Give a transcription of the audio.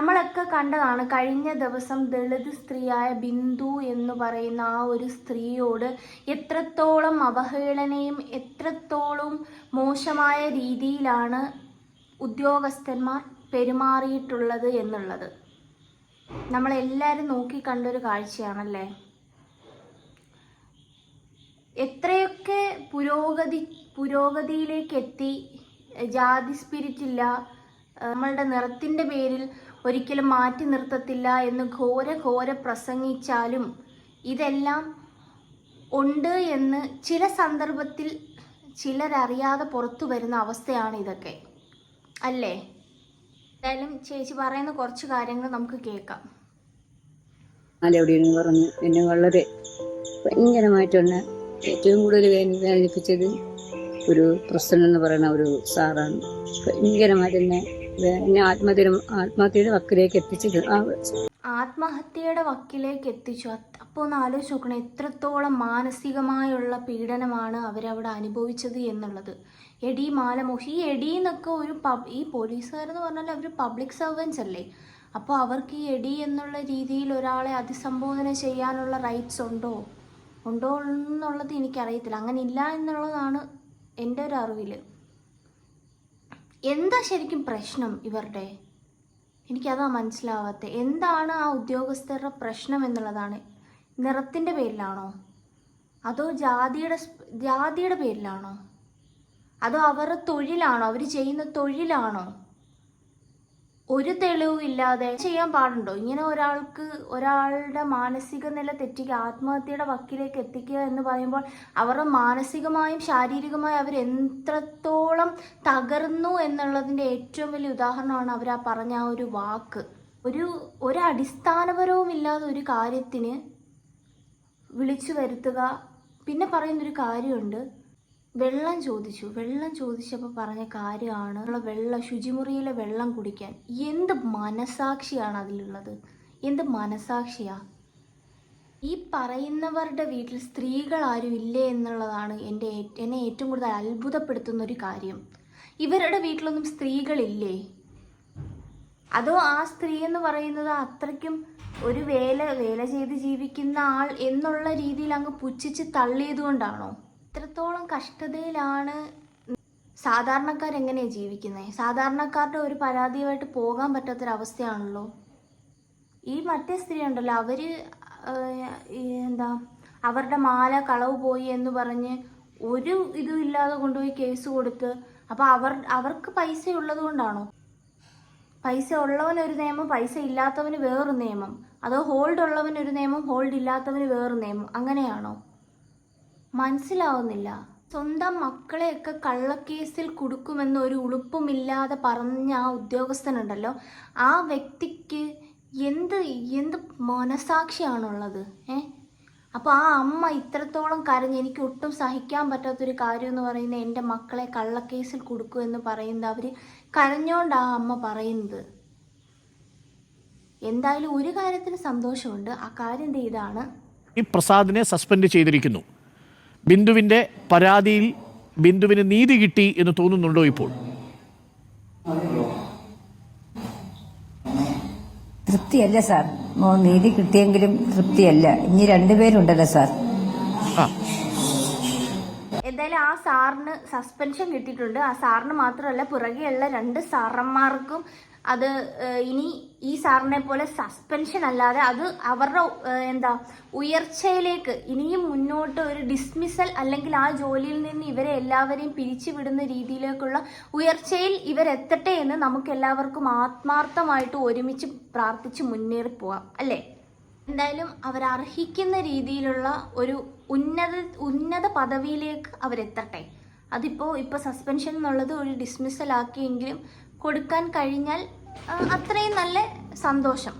നമ്മളൊക്കെ കണ്ടതാണ് കഴിഞ്ഞ ദിവസം ദളിത് സ്ത്രീയായ ബിന്ദു എന്ന് പറയുന്ന ആ ഒരു സ്ത്രീയോട് എത്രത്തോളം അവഹേളനയും എത്രത്തോളം മോശമായ രീതിയിലാണ് ഉദ്യോഗസ്ഥന്മാർ പെരുമാറിയിട്ടുള്ളത് എന്നുള്ളത്. നമ്മളെല്ലാവരും നോക്കി കണ്ടൊരു കാഴ്ചയാണല്ലേ? എത്രയൊക്കെ പുരോഗതി പുരോഗതിയിലേക്ക് എത്തി ജാതി സ്പിരിറ്റില്ല നമ്മളുടെ നിറത്തിന്റെ പേരിൽ ഒരിക്കലും മാറ്റി നിർത്തത്തില്ല എന്ന് ഘോര ഘോര പ്രസംഗിച്ചാലും ഇതെല്ലാം ഉണ്ട് എന്ന് ചില സന്ദർഭത്തിൽ ചിലരറിയാതെ പുറത്തു വരുന്ന അവസ്ഥയാണ് ഇതൊക്കെ. അല്ലേ? എന്തായാലും ചേച്ചി പറയുന്ന കുറച്ച് കാര്യങ്ങൾ നമുക്ക് കേൾക്കാം. പറഞ്ഞ്. എന്നെ വളരെ ഭയങ്കരമായിട്ടാണ് ഏറ്റവും കൂടുതൽ വേദന- വേദനിപ്പിച്ചത് ഒരു പ്രശ്നം എന്ന് പറയുന്ന ഒരു സാറാണ്. ഭയങ്കരമായിട്ട് എന്നെ വേ- എന്നെ ആത്മഹത്യ ആത്മഹത്യയുടെ വക്കിലേക്ക് എത്തിച്ചത്. ആ ആത്മഹത്യയുടെ വക്കിലേക്ക് എത്തിച്ചു. അപ്പോൾ ഒന്ന് ആലോചിച്ച് നോക്കണം. എത്രത്തോളം മാനസികമായുള്ള പീഡനമാണ് അവരവിടെ അനുഭവിച്ചത് എന്നുള്ളത്. എടി മാലമോഷി ഈ എടി എന്നൊക്കെ ഒരു പബ് ഈ പോലീസുകാരെന്ന് പറഞ്ഞാൽ അവർ പബ്ലിക് സർവൻസ് അല്ലേ? അപ്പോൾ അവർക്ക് ഈ എടി എന്നുള്ള രീതിയിൽ ഒരാളെ അതിസംബോധന ചെയ്യാനുള്ള റൈറ്റ്സ് ഉണ്ടോ? ഉണ്ടോ എന്നുള്ളത് എനിക്കറിയത്തില്ല. അങ്ങനെ ഇല്ല എന്നുള്ളതാണ് എന്റെ ഒരു അറിവിൽ എന്താ ശരിക്കും പ്രശ്നം ഇവരുടെ? എനിക്കതാ മനസ്സിലാവാത്തത് എന്താണ് ആ ഉദ്യോഗസ്ഥരുടെ പ്രശ്നം എന്നുള്ളതാണ്. നിറത്തിന്റെ പേരിലാണോ? അതോ ജാതിയുടെ ജാതിയുടെ പേരിലാണോ? അതോ അവരുടെ തൊഴിലാണോ? അവർ ചെയ്യുന്ന തൊഴിലാണോ? ഒരു തെളിവും ഇല്ലാതെ ചെയ്യാൻ പാടുണ്ടോ? ഇങ്ങനെ ഒരാൾക്ക് ഒരാളുടെ മാനസിക നില തെറ്റിക്കുക ആത്മഹത്യയുടെ വക്കിലേക്ക് എത്തിക്കുക എന്ന് പറയുമ്പോൾ അവരുടെ മാനസികമായും ശാരീരികമായും അവർ എത്രത്തോളം തകർന്നു എന്നുള്ളതിന്റെ ഏറ്റവും വലിയ ഉദാഹരണമാണ് അവർ ആ പറഞ്ഞ ആ ഒരു വാക്ക്. ഒരു ഒരു ഇല്ലാതെ ഒരു കാര്യത്തിന് വിളിച്ചു വരുത്തുക. പിന്നെ പറയുന്നൊരു കാര്യമുണ്ട്. വെള്ളം ചോദിച്ചു. വെള്ളം ചോദിച്ചപ്പോൾ പറഞ്ഞ കാര്യമാണ് വെള്ളം ശുചിമുറിയിലെ വെള്ളം കുടിക്കാൻ. എന്ത് മനസാക്ഷിയാണ് അതിലുള്ളത്? എന്ത് മനസാക്ഷിയാ? ഈ പറയുന്നവരുടെ വീട്ടിൽ സ്ത്രീകൾ ആരും ഇല്ലേ എന്നുള്ളതാണ് എന്റെ എന്നെ ഏറ്റവും കൂടുതൽ അത്ഭുതപ്പെടുത്തുന്ന ഒരു കാര്യം. ഇവരുടെ വീട്ടിലൊന്നും സ്ത്രീകളില്ലേ? അതോ ആ സ്ത്രീ എന്ന് പറയുന്നത് അത്രയ്ക്കും ഒരു വേല വേല ചെയ്ത് ജീവിക്കുന്ന ആൾ എന്നുള്ള രീതിയിൽ അങ്ങ് പുച്ഛിച്ച് തള്ളിയത് കൊണ്ടാണോ? ഇത്രത്തോളം കഷ്ടതയിലാണ് സാധാരണക്കാർ സാധാരണക്കാരെങ്ങനെയാണ് ജീവിക്കുന്നത് സാധാരണക്കാരുടെ ഒരു പരാതിയുമായിട്ട് പോകാൻ പറ്റാത്തൊരവസ്ഥയാണല്ലോ. ഈ മറ്റേ സ്ത്രീ ഉണ്ടല്ലോ അവർ എന്താ അവരുടെ മാല കളവ് പോയി എന്ന് പറഞ്ഞ് ഒരു ഇതും ഇല്ലാതെ കൊണ്ടുപോയി കേസ് കൊടുത്ത് അപ്പോൾ അവർ അവർക്ക് പൈസ ഉള്ളത് കൊണ്ടാണോ? പൈസ ഉള്ളവന് ഒരു നിയമം പൈസ ഇല്ലാത്തവന് വേറൊരു നിയമം. അതോ ഹോൾഡ് ഉള്ളവന് ഒരു നിയമം ഹോൾഡ് ഇല്ലാത്തവന് വേറൊരു നിയമം. അങ്ങനെയാണോ? മനസ്സിലാവുന്നില്ല. സ്വന്തം മക്കളെയൊക്കെ കള്ളക്കേസിൽ കൊടുക്കുമെന്ന് ഒരു ഉളുപ്പുമില്ലാതെ പറഞ്ഞ ആ ഉദ്യോഗസ്ഥനുണ്ടല്ലോ. ആ വ്യക്തിക്ക് എന്ത് എന്ത് മനസാക്ഷിയാണുള്ളത് ഏ? അപ്പോൾ ആ അമ്മ ഇത്രത്തോളം കരഞ്ഞ് എനിക്ക് ഒട്ടും സഹിക്കാൻ പറ്റാത്തൊരു കാര്യം എന്ന് പറയുന്നത് എന്റെ മക്കളെ കള്ളക്കേസിൽ കൊടുക്കും എന്ന് പറയുന്നത് അവർ കരഞ്ഞോണ്ട് ആ അമ്മ പറയുന്നത്. എന്തായാലും ഒരു കാര്യത്തിന് സന്തോഷമുണ്ട്. ആ കാര്യം ഇതാണ്. ഈ പ്രസാദിനെ സസ്പെൻഡ് ചെയ്തിരിക്കുന്നു. ബിന്ദുവിന്റെ പരാതിയിൽ ബിന്ദുവിന് നീതി കിട്ടി എന്ന് തോന്നുന്നുണ്ടോ ഇപ്പോൾ? തൃപ്തിയല്ല സാർ. മോ നീതി കിട്ടിയെങ്കിലും തൃപ്തിയല്ല. ഇനി രണ്ടുപേരുണ്ടല്ലോ സാർ. എന്തായാലും ആ സാറിന് സസ്പെൻഷൻ കിട്ടിയിട്ടുണ്ട്. ആ സാറിന് മാത്രമല്ല പുറകെയുള്ള രണ്ട് സാറന്മാർക്കും അത് ഇനി ഈ സാറിനെ പോലെ സസ്പെൻഷൻ അല്ലാതെ അത് അവരുടെ എന്താ ഉയർച്ചയിലേക്ക് ഇനിയും മുന്നോട്ട് ഒരു ഡിസ്മിസൽ അല്ലെങ്കിൽ ആ ജോലിയിൽ നിന്ന് ഇവരെ എല്ലാവരെയും പിരിച്ചുവിടുന്ന രീതിയിലേക്കുള്ള ഉയർച്ചയിൽ ഇവരെത്തട്ടെ എന്ന് നമുക്ക് എല്ലാവർക്കും ആത്മാർത്ഥമായിട്ട് ഒരുമിച്ച് പ്രാർത്ഥിച്ച് മുന്നേറി പോവാം അല്ലേ? എന്തായാലും അവർ അർഹിക്കുന്ന രീതിയിലുള്ള ഒരു ഉന്നത ഉന്നത പദവിയിലേക്ക് അവരെത്തട്ടെ. അതിപ്പോൾ ഇപ്പോൾ സസ്പെൻഷൻ എന്നുള്ളത് ഒരു ഡിസ്മിസൽ ആക്കിയെങ്കിലും കൊടുക്കാൻ കഴിഞ്ഞാൽ അത്രയും നല്ല സന്തോഷം.